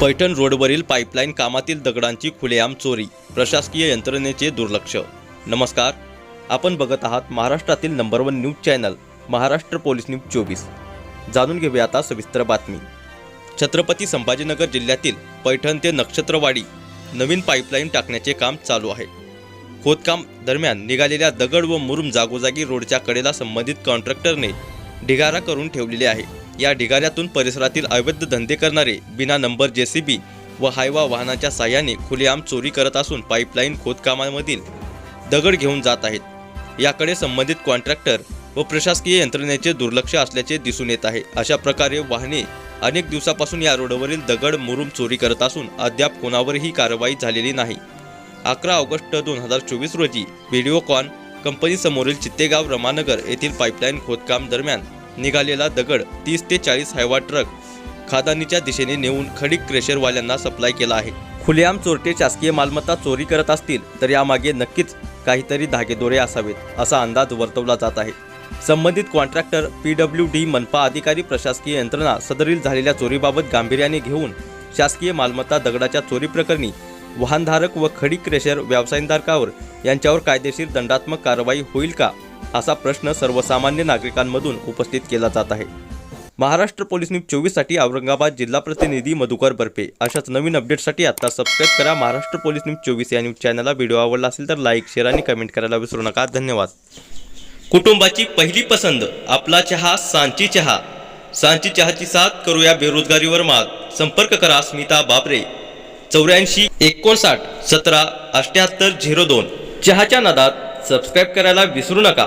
पैठण रोडवरील पाईपलाईन कामातील दगडांची खुलेआम चोरी प्रशासकीय यंत्रणेचे दुर्लक्ष. नमस्कार आपण बघत आहात महाराष्ट्रातील number one news channel Maharashtra police news चोवीस. जाणून घेऊया आता सविस्तर बातमी. छत्रपती संभाजीनगर जिल्ह्यातील पैठण ते नक्षत्रवाडी नवीन पाईपलाईन टाकण्याचे काम चालू आहे. खोदकाम दरम्यान निघालेल्या दगड व मुरुम जागोजागी रोडच्या कडेला संबंधित कॉन्ट्रॅक्टरने ढिगारा करून ठेवलेले आहे. या ढिगाऱ्यातून परिसरातील अवैध धंदे करणारे बिना नंबर जेसीबी व हायवा वाहनाच्या साह्याने खुलेआम चोरी करत असून पाईपलाईन खोदकामामधील दगड घेऊन जात आहेत. याकडे संबंधित कॉन्ट्रॅक्टर व प्रशासकीय यंत्रणेचे दुर्लक्ष असल्याचे दिसून येत आहे. अशा प्रकारे वाहने अनेक दिवसापासून या रोडवरील दगड मुरुम चोरी करत असून अद्याप कोणावरही कारवाई झालेली नाही. अकरा ऑगस्ट दोन हजार चोवीस रोजी व्हिडिओकॉन कंपनीसमोरील चित्तेगाव रमानगर येथील पाईपलाईन खोदकाम दरम्यान निघालेला दगड तीस ते चाळीस हायवा ट्रक खादानीच्या दिशेने नेऊन खडी क्रेशरवाल्यांना सप्लाय केला आहे. खुलेआम चोरटे शासकीय मालमत्ता चोरी करत असतील तर यामागे नक्कीच काहीतरी धागेदोरे असावेत असा अंदाज वर्तवला जात आहे. संबंधित कॉन्ट्रॅक्टर पी डब्ल्यू डी मनपा अधिकारी प्रशासकीय यंत्रणा सदरील झालेल्या चोरीबाबत गांभीर्याने घेऊन शासकीय मालमत्ता दगडाच्या चोरी प्रकरणी वाहनधारक व खडी क्रेशर व्यवसायधारकावर यांच्यावर कायदेशीर दंडात्मक कारवाई होईल का? असा प्रश्न सर्वसामान्य नागरिकांमधून उपस्थित केला जात आहे. महाराष्ट्र पोलीस न्यूज चोवीससाठी औरंगाबाद जिल्हा प्रतिनिधी मधुकर बर्फे अशाच नवीन अपडेटसाठी आता सबस्क्राईब करा महाराष्ट्र पोलीस न्यूज चोवीस या न्यूज चॅनलला व्हिडिओ आवडला असेल तर लाईक शेअर आणि कमेंट करायला विसरू नका. धन्यवाद. कुटुंबाची पहिली पसंद आपला चहा सांची चहा. सांची चहाची साथ करूया बेरोजगारीवर मात. संपर्क करा स्मिता बाबरे चौऱ्याऐंशी एकोणसाठ सतरा अठ्याहत्तर झिरो दोन. चहाच्या नादात सबस्क्राईब करायला विसरू नका.